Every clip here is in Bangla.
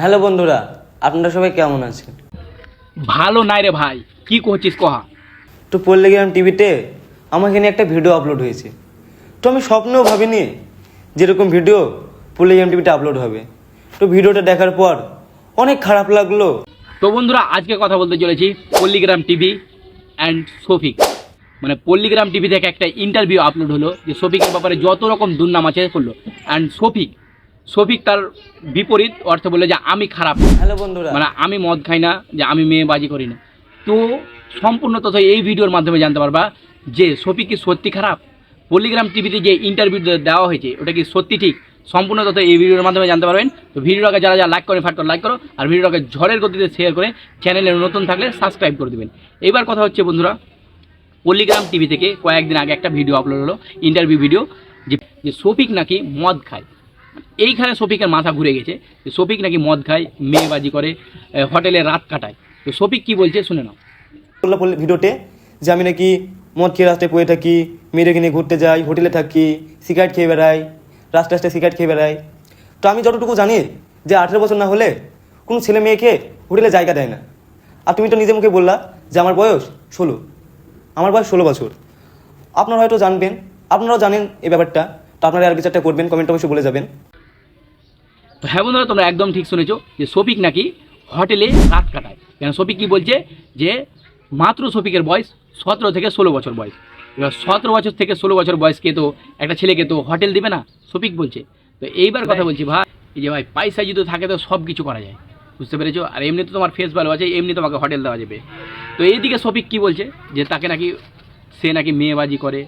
হ্যালো বন্ধুরা আপনারা সবাই কেমন আছেন? ভালো নাই রে ভাই কি করছিস কহা? তো পল্লীগ্রাম টিভিতে আমার এখানে একটা ভিডিও আপলোড হয়েছে। তো আমি স্বপ্নেও ভাবিনি যেরকম ভিডিও পল্লীগ্রাম টিভিতে আপলোড হবে। তো ভিডিওটা দেখার পর অনেক খারাপ লাগল। তো বন্ধুরা আজকে কথা বলতে চলেছি পল্লীগ্রাম টিভি অ্যান্ড শফিক। মানে পল্লীগ্রাম টিভি থেকে একটা ইন্টারভিউ আপলোড হলো যে শফিকের ব্যাপারে যত রকম দুর্নাম আছে করল। অ্যান্ড শফিক শফিক তার বিপরীত অর্থে বলল যে আমি খারাপ। হ্যালো বন্ধুরা। মানে আমি মদ খাই না যে আমি মেয়ে বাজি করি না। তো সম্পূর্ণ তথ্য এই ভিডিওর মাধ্যমে জানতে পারবা যে শফিক কি সত্যি খারাপ? পল্লীগ্রাম টিভিতে যে ইন্টারভিউ দেওয়া হয়েছে ওটা কি সত্যি ঠিক? সম্পূর্ণ তথ্য এই ভিডিওর মাধ্যমে জানতে পারবেন। তো ভিডিওটাকে যারা যারা লাইক করে ফাট করে লাইক করো আর ভিডিওটাকে ঝড়ের গতিতে শেয়ার করে চ্যানেলে নতুন থাকলে সাবস্ক্রাইব করে দেবেন। এবার কথা হচ্ছে বন্ধুরা পল্লীগ্রাম টিভি থেকে কয়েকদিন আগে একটা ভিডিও আপলোড হলো ইন্টারভিউ ভিডিও যে যে শফিক নাকি মদ খায়। এইখানে শফিকের মাথা ঘুরে গেছে। শফিক নাকি মদ খায়, মেয়েবাজি করে হোটেলে রাত কাটায়। তো শফিক কি বলছে শুনে নাও। ভিডিওতে যে আমি নাকি মদ খেয়ে রাস্তায় পড়ে থাকি, মেয়েদেরকে নিয়ে ঘুরতে যাই, হোটেলে থাকি, সিগারেট খেয়ে বেড়াই, রাস্তায় রাস্তায় সিগারেট খেয়ে বেড়াই। তো আমি যতটুকু জানি যে আঠেরো বছর না হলে কোনো ছেলে মেয়েকে হোটেলে জায়গা দেয় না। আর তুমি তো নিজে মুখে বললা যে আমার বয়স ষোলো। আমার বয়স ষোলো বছর। আপনারা হয়তো জানবেন, আপনারাও জানেন এই ব্যাপারটা। তো আপনারা আর বিচারটা করবেন কমেন্ট অবশ্যই বলে যাবেন। তো হ্যাঁ বন্ধুরা তোমরা একদম ঠিক শুনেছো যে শফিক নাকি হোটেলে রাত কাটায়। কেন শফিক কি বলছে যে মাত্র শফিকের বয়স সতেরো থেকে ষোলো বছর বয়স। এবার সতেরো বছর থেকে ষোলো বছর বয়সকে তো একটা ছেলেকে তো হোটেল দিবে না শফিক বলছে। তো এইবার কথা বলছি ভাই এই যে ভাই পয়সা যদি থাকে তো সব কিছু করা যায়। বুঝতে পেরেছ? আর এমনি তো তোমার ফেস ভালো আছে এমনি তোমাকে হোটেল দেওয়া যাবে। তো এইদিকে শফিক কি বলছে? যে তাকে নাকি সে নাকি মেয়েবাজি করে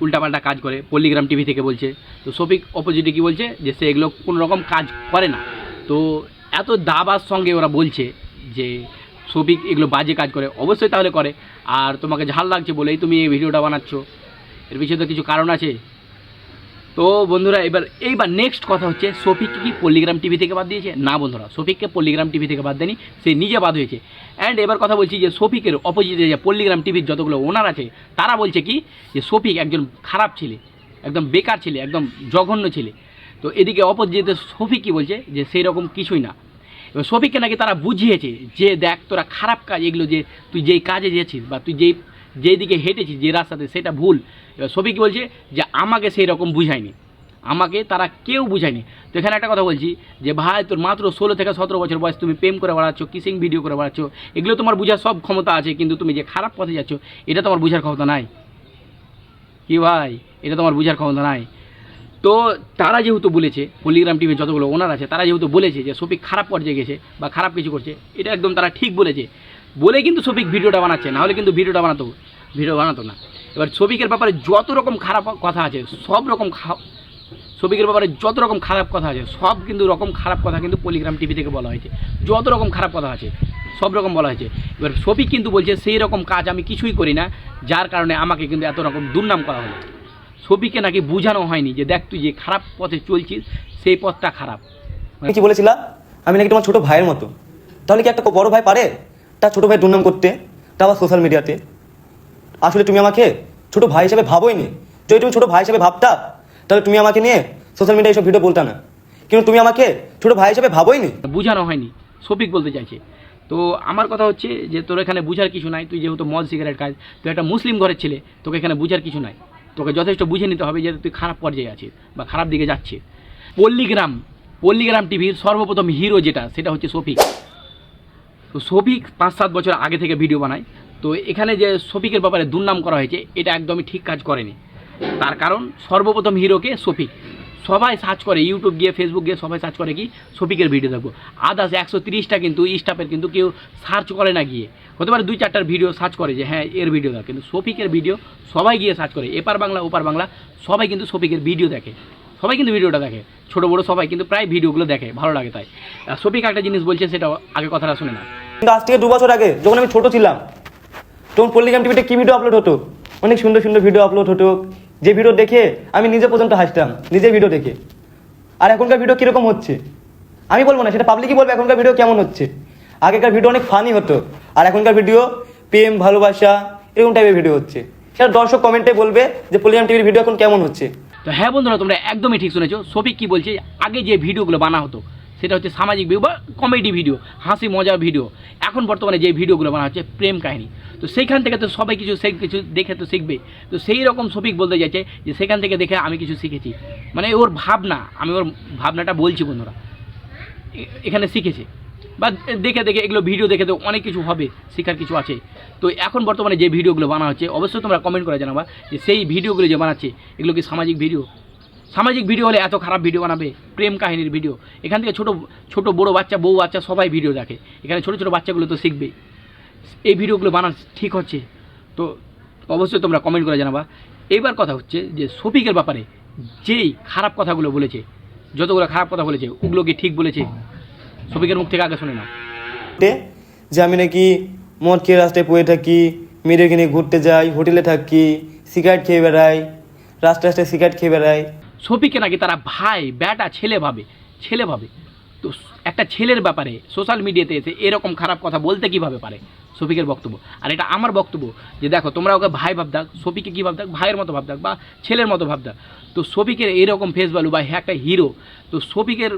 উল্টাপাল্টা কাজ করে পল্লিগ্রাম টিভি থেকে বলছে। তো শফিক অপোজিটে কী বলছে? যে সে এগুলো কোনো রকম কাজ করে না। তো এত দাবার সঙ্গে ওরা বলছে যে শফিক এগুলো বাজে কাজ করে। অবশ্যই তাহলে করে। আর তোমাকে ঝাল লাগছে বলেই তুমি এই ভিডিওটা বানাচ্ছ। এর পিছনে তো কিছু কারণ আছে? তো বন্ধুরা, এবার, এইবার নেক্সট কথা হচ্ছে শফিক কি পল্লীগ্রাম টিভি থেকে বাদ দিয়েছে? না বন্ধুরা শফিককে পল্লীগ্রাম টিভি থেকে বাদ দেয়নি, সে নিজে বাদ হয়েছে। অ্যান্ড এবার কথা বলছি যে শফিকের অপোজিটে যে পল্লীগ্রাম টিভির যতগুলো ওনার আছে, তারা বলছে কি, যে শফিক একজন খারাপ ছেলে, একদম বেকার ছেলে, একদম জঘন্য ছেলে। তো এদিকে অপোজিটে শফিক কি বলছে যে সেই রকম কিছুই না। এবার শফিককে নাকি তারা বুঝিয়েছে যে, দেখ, তোরা খারাপ কাজ, এগুলো যে, তুই যেই কাজে গেছিস বা তুই যেই যেই দিকে হেঁটেছিস যে রাস্তাতে সেটা ভুল। এবার শফিক কি বলছে যে, আমাকে সেই রকম বুঝায়নি। আমাকে তারা কেউ বুঝায়নি। তো এখানে একটা কথা বলছি যে, ভাই, তোর মাত্র ষোলো থেকে সতেরো বছর বয়স, তুমি প্রেম করে বেড়াচ্ছ কিসিং ভিডিও করে বেড়াচ্ছ, এগুলো তোমার বোঝার সব ক্ষমতা আছে, কিন্তু তুমি যে খারাপ পথে যাচ্ছ, এটা তোমার বোঝার ক্ষমতা নাই। কি ভাই, এটা তোমার বোঝার ক্ষমতা নাই। তো তারা যেহেতু বলেছে, পল্লীগ্রাম টিভির যতগুলো ওনার আছে, তারা যেহেতু বলেছে যে, শফিক খারাপ পর্যায়ে গেছে বা খারাপ কিছু করছে, এটা একদম তারা ঠিক বলেছে। বলে কিন্তু শফিক ভিডিওটা বানাচ্ছে, নাহলে কিন্তু ভিডিওটা বানাতো, ভিডিও বানাতো না। এবার শফিকের ব্যাপারে যত রকম খারাপ কথা আছে, সব রকম শফিকের ব্যাপারে যত রকম খারাপ কথা আছে, সব কিন্তু রকম খারাপ কথা কিন্তু পলিগ্রাম টিভি থেকে বলা হয়েছে। যত রকম খারাপ কথা আছে, সব রকম বলা হয়েছে। এবার শফিক কিন্তু বলছে, সেই রকম কাজ আমি কিছুই করি না, যার কারণে আমাকে কিন্তু এত রকম দুর্নাম করা হলো। শফিককে নাকি বোঝানো হয়নি যে, দেখ, তুই যে খারাপ পথে চলছিস, সেই পথটা খারাপ। কি বলেছিলা আমি নাকি তোমার ছোট ভাইয়ের মতো। তাহলে কি একটা বড় ভাই পারে? তার ছোটো ভাই দুর্নাম করতে, তা সোশ্যাল মিডিয়াতে আসলে তুমি আমাকে ছোট ভাই হিসেবে ভাবোই নি যদি তুমি ছোটো ভাই হিসেবে ভাবতা, তাহলে তুমি আমাকে নিয়ে সোশ্যাল মিডিয়ায় এসব ভিডিও বলতা না। কিন্তু তুমি আমাকে ছোট ভাই হিসেবে ভাবোই নি বোঝানো হয়নি। শফিক বলতে চাইছে। তো আমার কথা হচ্ছে যে তোর এখানে বুঝার কিছু নাই, তুই যেহেতু মদ সিগারেট খাস, তুই একটা মুসলিম ঘরের ছেলে, তোকে এখানে বুঝার কিছু নাই। তোকে যথেষ্ট বুঝে নিতে হবে যে তুই খারাপ পর্যায়ে আছিস বা খারাপ দিকে যাচ্ছিস। পল্লীগ্রাম পল্লীগ্রাম টিভির সর্বপ্রথম হিরো যেটা, সেটা হচ্ছে শফিক। তো শফিক পাঁচ সাত বছর আগে থেকে ভিডিও বানায়। তো এখানে যে শফিকের ব্যাপারে দুর্নাম করা হয়েছে, এটা একদমই ঠিক কাজ করেনি। তার কারণ, সর্বপ্রথম হিরোকে শফিক সবাই সার্চ করে ইউটিউব গিয়ে ফেসবুক গিয়ে সবাই সার্চ করে কি শফিকের ভিডিও দেখব। আদার্স একশো তিরিশটা কিন্তু স্টাফের কিন্তু কেউ সার্চ করে না গিয়ে। হতে পারে দুই চারটার ভিডিও সার্চ করে যে হ্যাঁ এর ভিডিও দেখ। কিন্তু শফিকের ভিডিও সবাই গিয়ে সার্চ করে। এপার বাংলা, ওপার বাংলা, সবাই কিন্তু শফিকের ভিডিও দেখে। সবাই কিন্তু ভিডিওটা দেখে। ছোটো, বড়ো সবাই কিন্তু প্রায় ভিডিওগুলো দেখে। ভালো লাগে তাই। শফিক একটা জিনিস বলছে সেটা আগে কথাটা শুনে না কিন্তু আজ থেকে দু বছর আগে যখন আমি ছোট ছিলাম, তখন পল্লিগ্রাম টিভিতে কি ভিডিও আপলোড হতো? অনেক সুন্দর সুন্দর ভিডিও আপলোড হতো। যে ভিডিও দেখে আমি নিজে পর্যন্ত হাসতাম, নিজে ভিডিও দেখে। আর এখনকার ভিডিও কীরকম হচ্ছে? আমি বলব না, সেটা পাবলিকই বলব এখনকার ভিডিও কেমন হচ্ছে। আগেকার ভিডিও অনেক ফানি হতো। আর এখনকার ভিডিও প্রেম, ভালোবাসা, এরকম টাইপের ভিডিও হচ্ছে। সেটা দর্শক কমেন্টে বলবে যে পল্লিগ্রাম টিভির ভিডিও এখন কেমন হচ্ছে। তো হ্যাঁ বন্ধুরা, তোমরা একদমই ঠিক শুনেছো। শফিক কি বলছে? আগে যে ভিডিওগুলো বানা হতো সেটা হচ্ছে সামাজিক ভিডিও বা কমেডি ভিডিও হাসি মজার ভিডিও এখন বর্তমানে যে ভিডিওগুলো বানা হচ্ছে, প্রেম কাহিনী। তো সেইখান থেকে তো সবাই কিছু সে কিছু দেখে তো শিখবে। তো সেই রকম সফিক বলতে যাচ্ছে যে সেখান থেকে দেখে আমি কিছু শিখেছি। মানে ওর ভাবনা, আমি ওর ভাবনাটা বলছি বন্ধুরা। এখানে শিখেছে। বা দেখে দেখে এগুলো ভিডিও দেখে তো অনেক কিছু হবে, শেখার কিছু আছে। তো এখন বর্তমানে যে ভিডিওগুলো বানা হচ্ছে, অবশ্যই তোমরা কমেন্ট করে জানাবা যে সেই ভিডিওগুলো যে বানাচ্ছে, এগুলো কি সামাজিক ভিডিও সামাজিক ভিডিও হলে এত খারাপ ভিডিও বানাবে, প্রেম কাহিনীর ভিডিও এখান থেকে ছোট ছোট বড় বাচ্চা, বউ বাচ্চা সবাই ভিডিও দেখে। এখানে ছোট ছোট বাচ্চাগুলো তো শিখবে। এই ভিডিওগুলো বানানো ঠিক হচ্ছে। তো অবশ্যই তোমরা কমেন্ট করে জানাবা। এইবার কথা হচ্ছে যে শফিকের ব্যাপারে যেই খারাপ কথাগুলো বলেছে, যতগুলো খারাপ কথা বলেছে, ওগুলো কি ঠিক বলেছে? শফিকের মুখ থেকে আগে শুনে না যে আমি নাকি মদ খেয়ে রাস্তায় পড়ে থাকি মেয়েদের কিনে ঘুরতে যাই, হোটেলে থাকি সিগারেট খেয়ে বেড়াই, রাস্তায় রাস্তায় সিগারেট খেয়ে বেড়াই শফিককে নাকি তারা ভাই, ব্যাটা, ছেলে ভাবে ছেলে ভাবে। তো একটা ছেলের ব্যাপারে সোশ্যাল মিডিয়াতে এসে এরকম খারাপ কথা বলতে কীভাবে পারে শফিকের বক্তব্য? আর এটা আমার বক্তব্য যে দেখো, তোমরা ওকে ভাই ভাবদাক শফিককে কী ভাবদাক ভাইয়ের মতো ভাবদাক বা ছেলের মতো ভাবদাক তো শফিকের এরকম ফেস ভ্যালু বা একটা হিরো তো শফিকের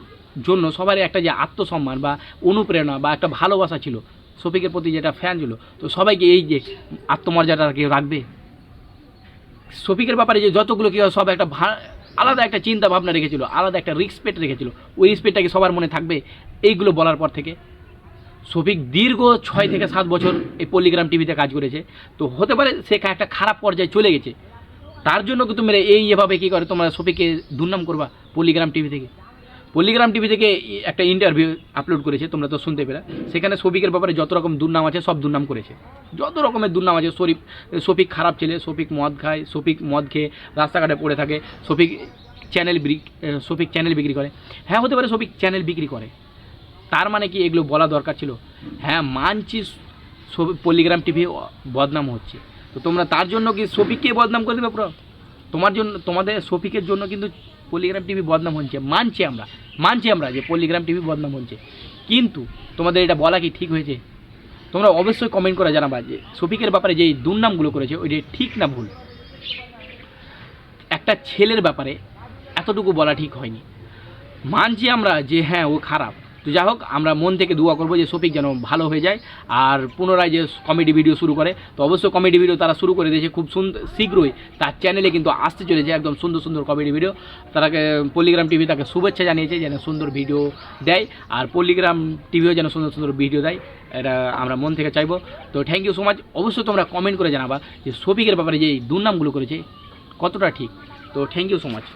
জন্য সবারই একটা যে আত্মসম্মান বা অনুপ্রেরণা বা একটা ভালোবাসা ছিল শফিকের প্রতি যেটা ফ্যান ছিল, তো সবাইকে এই যে আত্মমর্যাদাটা কেউ রাখবে। শফিকের ব্যাপারে যে যতগুলো কি সব একটা আলাদা একটা চিন্তা ভাবনা রেখেছিল, আলাদা একটা রেসপেক্ট রেখেছিল। ওই রেসপেক্টটা কি সবার মনে থাকবে এইগুলো বলার পর থেকে। শফিক দীর্ঘ ছয় থেকে সাত বছর এই পল্লিগ্রাম টিভিতে কাজ করেছে। তো হতে পারে সে একটা খারাপ পর্যায়ে চলে গেছে। তার জন্য কিন্তু মেরে এই এভাবে কী করে তোমরা শফিককে দুর্নাম করবা পল্লিগ্রাম টিভি থেকে? পল্লিগ্রাম টিভি থেকে একটা ইন্টারভিউ আপলোড করেছে, তোমরা তো শুনতে পেলে। সেখানে শফিকের ব্যাপারে যত রকম দুর্নাম আছে, সব দুর্নাম করেছে। যত রকমের দুর্নাম আছে, শরীফ, শফিক খারাপ ছেলে, শফিক মদ খায়, শফিক মদ খেয়ে রাস্তাঘাটে পড়ে থাকে, শফিক চ্যানেল বিক্রি, শফিক চ্যানেল বিক্রি করে। হ্যাঁ হতে পারে শফিক চ্যানেল বিক্রি করে। তার মানে কি এগুলো বলা দরকার ছিল? হ্যাঁ মানছি পল্লিগ্রাম টিভি বদনাম হচ্ছে। তো তোমরা তার জন্য কি শফিককে বদনাম করে দেবে পুরো? তোমার জন্য, তোমাদের শফিকের জন্য কিন্তু পল্লিগ্রাম টিভি বদনাম হচ্ছে, মানছি আমরা মানছি আমরা যে পলিগ্রাম টিভি বদনাম হচ্ছে। কিন্তু তোমাদের এটা বলা কি ঠিক হয়েছে? তোমরা অবশ্যই কমেন্ট করে জানাবা যে শফিকের ব্যাপারে যে দুর্নামগুলো করেছে, ওইটা ঠিক না ভুল? একটা ছেলের ব্যাপারে এতটুকু বলা ঠিক হয়নি। মানছি আমরা যে হ্যাঁ ও খারাপ। তো যাই হোক, আমরা মন থেকে দোয়া করব যে শফিক যেন ভালো হয়ে যায়। আর পুনরায় যে কমেডি ভিডিও শুরু করে, তো অবশ্যই কমেডি ভিডিও তারা শুরু করে দিয়েছে খুব সুন্দর শীঘ্রই। তার চ্যানেলে কিন্তু আসতে চলেছে একদম সুন্দর সুন্দর কমেডি ভিডিও তারাকে, পল্লিগ্রাম টিভি তাকে শুভেচ্ছা জানিয়েছে যেন সুন্দর ভিডিও দেয়, আর পল্লিগ্রাম টিভিও যেন সুন্দর সুন্দর ভিডিও দেয়, এটা আমরা মন থেকে চাইব। তো থ্যাংক ইউ সো মাচ অবশ্যই তোমরা কমেন্ট করে জানাবা যে শফিকের ব্যাপারে যে দুর্নামগুলো করেছে, কতটা ঠিক? তো থ্যাংক ইউ সো মাচ